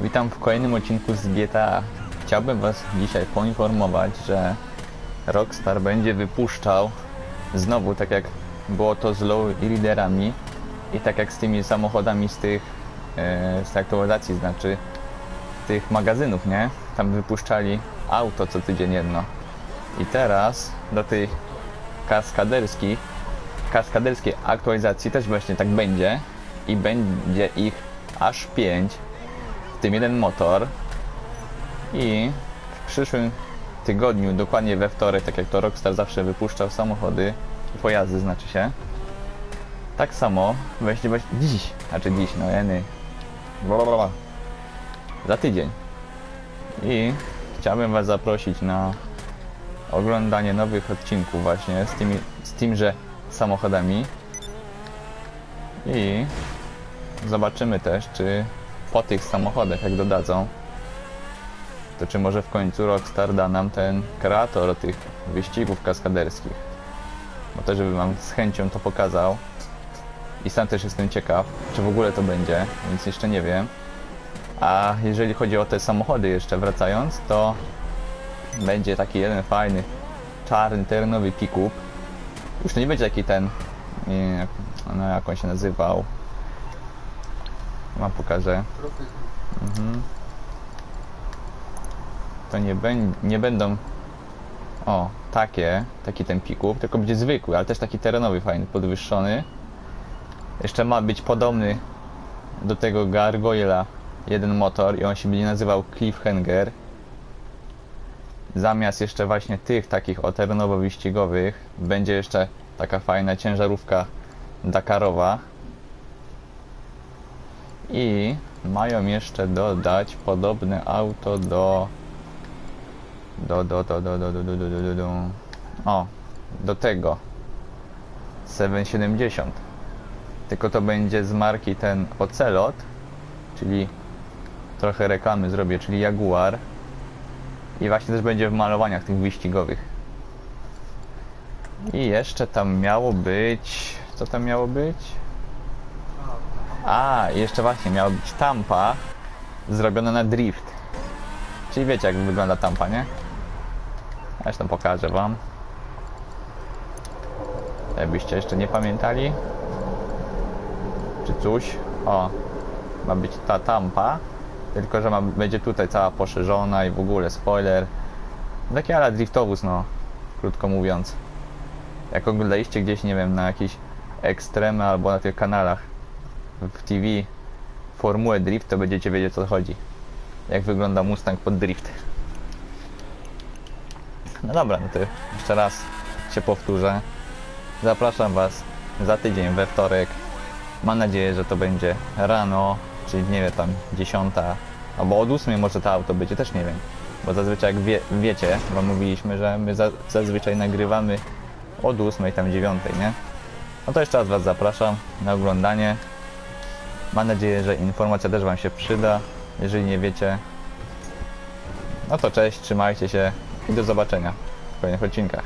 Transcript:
Witam w kolejnym odcinku z GTA. Chciałbym Was dzisiaj poinformować, że Rockstar będzie wypuszczał znowu, tak jak było to z low liderami i tak jak z tymi samochodami z tych e, z aktualizacji, znaczy tych magazynów, nie? Tam wypuszczali auto co tydzień jedno. I teraz do tych kaskaderskich kaskaderskiej aktualizacji też właśnie tak będzie i będzie ich aż 5 w tym jeden motor i w przyszłym tygodniu, dokładnie we wtorek, tak jak to Rockstar zawsze wypuszczał samochody, pojazdy znaczy się, tak samo weźcie właśnie dziś, znaczy dziś, no jeny, za tydzień. I chciałbym Was zaprosić na oglądanie nowych odcinków właśnie z, tymi, z tymże samochodami i zobaczymy też, czy po tych samochodach, jak dodadzą, to czy może w końcu Rockstar da nam ten kreator tych wyścigów kaskaderskich. Bo też bym wam z chęcią to pokazał. I sam też jestem ciekaw, czy w ogóle to będzie, więc jeszcze nie wiem. A jeżeli chodzi o te samochody jeszcze wracając, to będzie taki jeden fajny, czarny, terenowy pick-up. Już nie będzie taki ten, nie, no jak on się nazywał. Wam pokażę. Mhm. To nie, nie będą o, takie, taki ten pick-up, tylko będzie zwykły, ale też taki terenowy, fajny, podwyższony. Jeszcze ma być podobny do tego Gargoyla jeden motor i on się będzie nazywał Cliffhanger. Zamiast jeszcze właśnie tych takich o terenowo-wyścigowych będzie jeszcze taka fajna ciężarówka Dakarowa. I mają jeszcze dodać podobne auto do do do do do do do do do do do o do tego 770 tylko to będzie z marki ten Ocelot czyli trochę reklamy zrobię czyli Jaguar i właśnie też będzie w malowaniach tych wyścigowych i jeszcze tam miało być co tam miało być a, jeszcze właśnie miała być tampa zrobiona na drift. Czyli wiecie jak wygląda tampa, nie? Zresztą pokażę wam. Jakbyście jeszcze nie pamiętali. Czy coś. O, ma być ta tampa. Tylko, że ma, będzie tutaj cała poszerzona i w ogóle spoiler. Taki ala driftowóz, no. Krótko mówiąc. Jak oglądaliście gdzieś, nie wiem, na jakiś ekstremy albo na tych kanalach w TV formułę drift, to będziecie wiedzieć co chodzi. Jak wygląda Mustang pod drift. No dobra, no to jeszcze raz się powtórzę. Zapraszam Was za tydzień we wtorek. Mam nadzieję, że to będzie rano, czyli nie wiem, tam 10 albo od 8 może to auto będzie, też nie wiem. Bo zazwyczaj jak wie, wiecie, bo mówiliśmy, że my za, zazwyczaj nagrywamy od 8 tam 9, nie? No to jeszcze raz Was zapraszam na oglądanie. Mam nadzieję, że informacja też Wam się przyda. Jeżeli nie wiecie, no to cześć, trzymajcie się i do zobaczenia w kolejnych odcinkach.